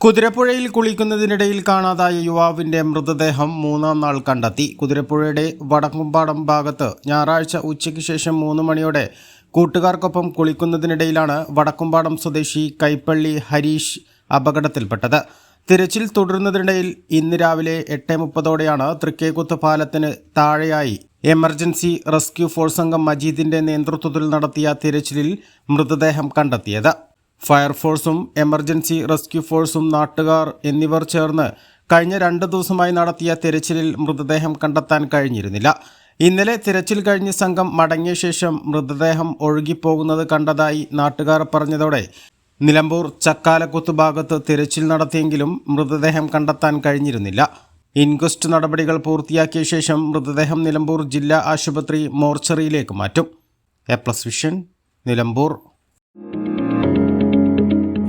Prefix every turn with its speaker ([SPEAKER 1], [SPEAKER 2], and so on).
[SPEAKER 1] കുതിരപ്പുഴയിൽ കുളിക്കുന്നതിനിടയിൽ കാണാതായ യുവാവിന്റെ മൃതദേഹം മൂന്നാം നാൾ കണ്ടെത്തി. കുതിരപ്പുഴയുടെ വടക്കുംപാടം ഭാഗത്ത് ഞായറാഴ്ച ഉച്ചയ്ക്ക് ശേഷം മൂന്ന് മണിയോടെ കൂട്ടുകാർക്കൊപ്പം കുളിക്കുന്നതിനിടയിലാണ് വടക്കുംപാടം സ്വദേശി കൈപ്പള്ളി ഹരീഷ് അപകടത്തിൽപ്പെട്ടത്. തിരച്ചിൽ തുടരുന്നതിനിടയിൽ ഇന്ന് രാവിലെ എട്ട് മുപ്പതോടെയാണ് തൃക്കേക്കുത്ത് പാലത്തിന് താഴെയായി എമർജൻസി റെസ്ക്യൂ ഫോഴ്സ് അംഗം മജീദിന്റെ നേതൃത്വത്തിൽ നടത്തിയ തിരച്ചിലിൽ മൃതദേഹം കണ്ടെത്തിയത്. ഫയർഫോഴ്സും എമർജൻസി റെസ്ക്യൂ ഫോഴ്സും നാട്ടുകാർ എന്നിവർ ചേർന്ന് കഴിഞ്ഞ രണ്ട് ദിവസമായി നടത്തിയ തിരച്ചിലിൽ മൃതദേഹം കണ്ടെത്താൻ കഴിഞ്ഞിരുന്നില്ല. ഇന്നലെ തിരച്ചിൽ കഴിഞ്ഞ സംഘം മടങ്ങിയ ശേഷം മൃതദേഹം ഒഴുകിപ്പോകുന്നത് കണ്ടതായി നാട്ടുകാർ പറഞ്ഞതോടെ നിലമ്പൂർ ചക്കാലക്കുത്ത് ഭാഗത്ത് തിരച്ചിൽ നടത്തിയെങ്കിലും മൃതദേഹം കണ്ടെത്താൻ കഴിഞ്ഞിരുന്നില്ല. ഇൻക്വസ്റ്റ് നടപടികൾ പൂർത്തിയാക്കിയ ശേഷം മൃതദേഹം നിലമ്പൂർ ജില്ലാ ആശുപത്രി മോർച്ചറിയിലേക്ക് മാറ്റും. A plus vision Nilambur.